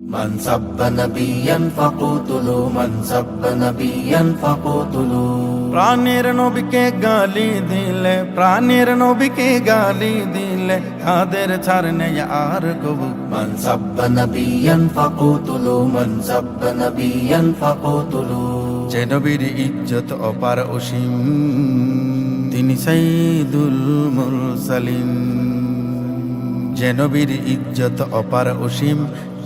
من سب نبيا فقتلوا من سب نبيا فقتلوا প্রাণের নবীকে গালি দিলে প্রাণের নবীকে গালি দিলে তাদের ছাড় নেই আর কবু من سب نبيا فقتلوا من سب نبيا فقتلوا যে নবীর ইজ্জত অপার অসীম তিনি সাইদুল মুরসালিন যে নবীর ইজ্জত অপার অসীম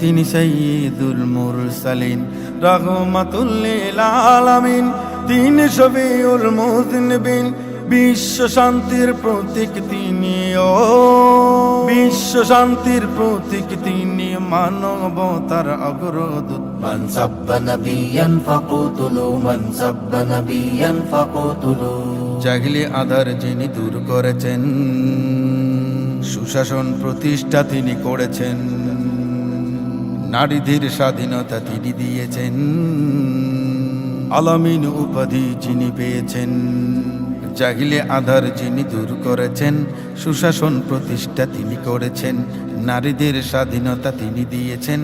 তিনি সঈদুল মুরসালিন। রহমাতুল্লিল আলামিন। তিনি শফিউল মুজনবিন। বিশ্ব শান্তির প্রতীক তিনি ও। বিশ্ব শান্তির প্রতীক তিনি মানবতার অগ্রদূত। মান সাব্বা নবিয়ান ফাকুতুলু মান সাব্বা নবিয়ান ফাকুতুলু। জাগলি আধার যিনি দূর করেছেন সুশাসন প্রতিষ্ঠা তিনি করেছেন। নারীদের স্বাধীনতা তিনি দিয়েছেন। আলামিন উপাধি যিনি পেয়েছেন, জাহিলে আধার যিনি দূর করেছেন, সুশাসন প্রতিষ্ঠা তিনি করেছেন। নারীদের স্বাধীনতা তিনি দিয়েছেন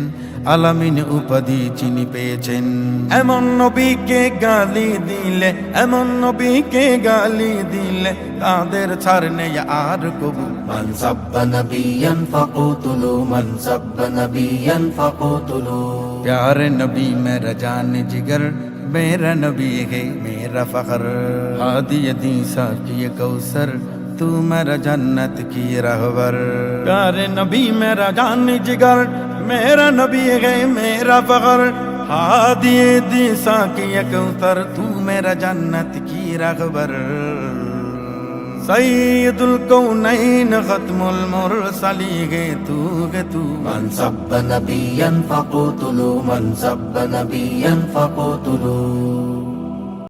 আলামিন উপাধি চিনি পেয়েছেন। এমন নবীকে গালি দিলে এমন নবীকে গালি দিলে তাদের ছাড়নে আর কবু। মান সাব্বা নবিয়ান ফাকুতুলু মান সাব্বা নবিয়ান ফাকুতুলু। প্যারে নবী মেরা জান জিগর मेरा नबी है मेरा फखर हादी अदीसा की कौसर तू मेरा जन्नत की रहवर प्यारे नबी मेरा जान जिगर मेरा नबी है मेरा फखर। हादिए दिशा की एक उतर तू मेरा जन्नत की रहबर सईदुल कौनैन खत्मुल मुरसली गे तू गे तू। मन सब सब्ब नबियन फकुतुलु मन सब सब्ब नबियन फकुतुलु।